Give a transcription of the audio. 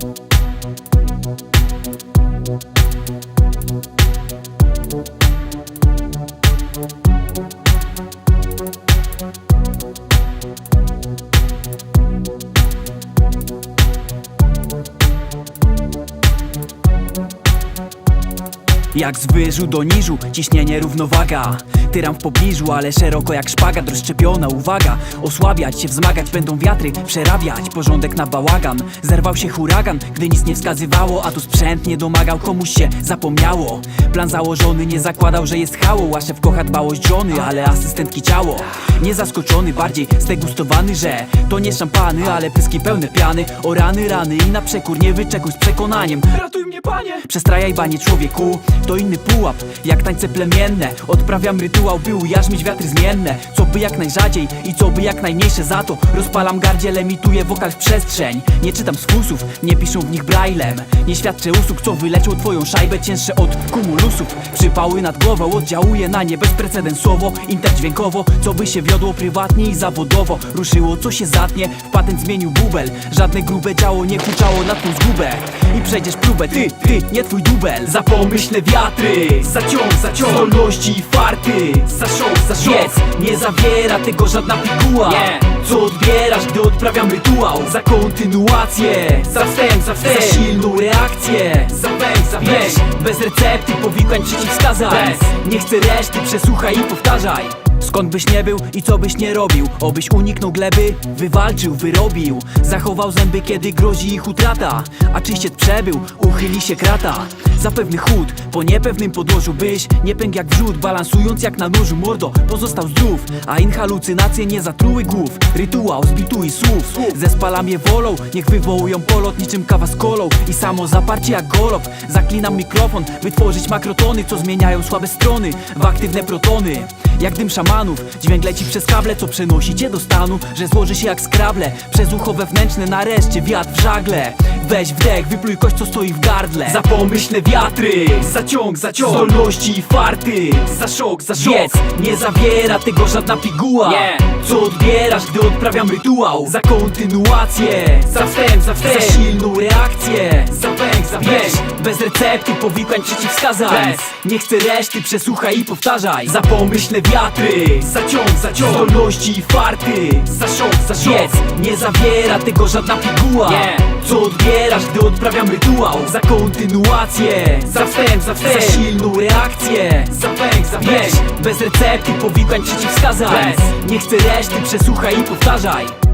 Thank you Jak z wyżu do niżu, ciśnienie równowaga Tyram w pobliżu, ale szeroko jak szpagat Rozszczepiona uwaga, osłabiać się, wzmagać Będą wiatry, przerabiać, porządek na bałagan. Zerwał się huragan, gdy nic nie wskazywało A tu sprzęt nie domagał, komuś się zapomniało. Plan założony nie zakładał, że jest hało A szef kocha dbałość żony, ale asystentki ciało. Nie zaskoczony, bardziej zdegustowany, że To nie szampany, ale pyski pełne piany. O rany, rany i na przekór nie wyczekuj z przekonaniem. Ratuj mnie panie! Przestrajaj banie człowieku, to inny pułap Jak tańce plemienne, odprawiam rytuał By ujarzmić wiatry zmienne. Co by jak najrzadziej i co by jak najmniejsze za to. Rozpalam gardziel, emituję wokal w przestrzeń. Nie czytam z fusów, nie piszą w nich braillem Nie świadczę usług, co wyleczą twoją szajbę Cięższe od kumulusów. Przypały nad głową, oddziałuje na nie bezprecedensowo Interdźwiękowo, co by się wiodło prywatnie i zawodowo. Ruszyło, co się zatnie, w patent zmienił bubel. Żadne grube działo nie huczało na tą zgubę. I przejdziesz próbę, ty, ty, nie twój dubel Za wiatry, zaciąg, zaciąg. Zdolności i farty, za szok, za szok. Nie zawiera tego żadna piguła. Nie. Co odbierasz, gdy odprawiam rytuał Za kontynuację, za wstęp, za wstęp. Za silną reakcję, za pęk, za pęk Bez recepty, powikłań, przeciwwskazań. Nie chcę reszty, przesłuchaj i powtarzaj Skąd byś nie był i co byś nie robił? Obyś uniknął gleby, wywalczył, wyrobił. Zachował zęby, kiedy grozi ich utrata. A czyściec przebył, uchyli się krata. Zapewny chód, po niepewnym podłożu byś. Nie pękł jak wrzód, balansując jak na nożu Mordo, pozostał zdrów, a in halucynacje nie zatruły głów. Rytuał zbituj słów, ze spalamie wolą Niech wywołują polot niczym kawa z kolą. I samo zaparcie jak golob Zaklinam mikrofon, by tworzyć makrotony Co zmieniają słabe strony w aktywne protony jak dym szamanów, dźwięk leci przez kable Co przenosi cię do stanu, że złoży się jak skrable Przez ucho wewnętrzne nareszcie wiatr w żagle Weź wdech, wypluj kość co stoi w gardle. Za pomyślne wiatry, zaciąg, zaciąg. Zdolności i farty, za szok, za szok. Wiedz, nie zawiera tego żadna piguła. Nie. Co odbierasz, gdy odprawiam rytuał? Za kontynuację, za wstęp, za wstęp. Za silną reakcję, za pęk, za pęk. Bez recepty, powikłań, przeciwwskazań. Bez. Nie chcę reszty, przesłuchaj i powtarzaj. Za pomyślne wiatry, zaciąg, zaciąg Zdolności i farty, za szok, za szok. Wiedz, nie zawiera tego żadna piguła. Nie. Co odbierasz, gdy odprawiam rytuał Za kontynuację, za wstęp, za wstęp. Za silną reakcję, za pęk, za pęk Bez recepty, powikłań, przeciwwskazań Bez. Nie chcę reszty, przesłuchaj i powtarzaj